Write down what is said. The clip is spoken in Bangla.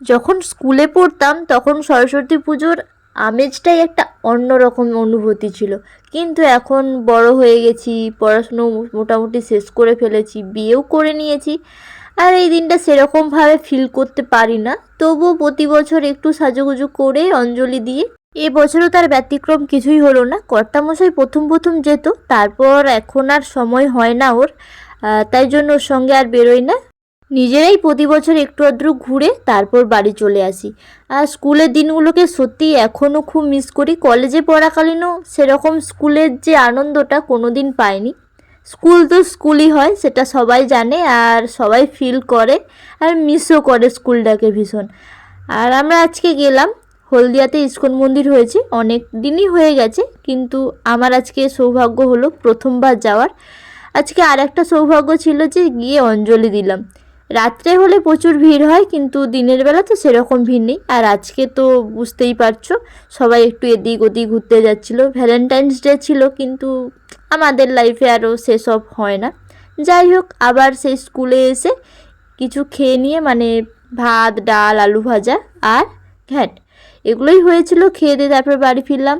যখন স্কুলে পড়তাম, তখন সরস্বতী পুজোর আমেজটাই একটা অন্যরকম অনুভূতি ছিল। কিন্তু এখন বড় হয়ে গেছি, পড়াশুনো মোটামুটি শেষ করে ফেলেছি, বিয়েও করে নিয়েছি। আর এই দিনটা সেরকমভাবে ফিল করতে পারি না। তবুও প্রতি বছর একটু সাজুগুজু করে অঞ্জলি দিয়ে এবছরও তার ব্যতিক্রম কিছুই হলো না। কর্তামশাই প্রথম প্রথম যেত, তারপর এখন আর সময় হয় না ওর তাই জন্য ওর সঙ্গে আর বেরোয় না। নিজেরাই প্রতি বছর একটু আধটু ঘুরে তারপর বাড়ি চলে আসি। আর স্কুলের দিনগুলোকে সত্যি এখনও খুব মিস করি। কলেজে পড়াকালীনও সেরকম স্কুলের যে আনন্দটা কোনো দিন পাইনি। স্কুল তো স্কুলই হয়, সেটা সবাই জানে আর সবাই ফিল করে আর মিসও করে স্কুলটাকে ভীষণ। আর আমরা আজকে গেলাম, হলদিয়াতে ইস্কন মন্দির হয়েছে, অনেক দিনই হয়ে গেছে, কিন্তু আমার আজকে সৌভাগ্য হলো প্রথমবার যাওয়ার। আজকে আর একটা সৌভাগ্য ছিল যে গিয়ে অঞ্জলি দিলাম। রাত্রে হলে প্রচুর ভিড় হয়, কিন্তু দিনের বেলা তো সেরকম ভিড় নেই। আর আজকে তো বুঝতেই পারছ, সবাই একটু এদিক ওদিক ঘুরতে যাচ্ছিল। ভ্যালেন্টাইন্স ডে ছিল, কিন্তু আমাদের লাইফে আরও সেসব হয় না। যাই হোক, আবার সেই স্কুলে এসে কিছু খেয়ে নিয়ে মানে ভাত, ডাল, আলু ভাজা আর ঘ্যাট, এগুলোই হয়েছিল। খেয়ে দিয়ে তারপরে বাড়ি ফিরলাম।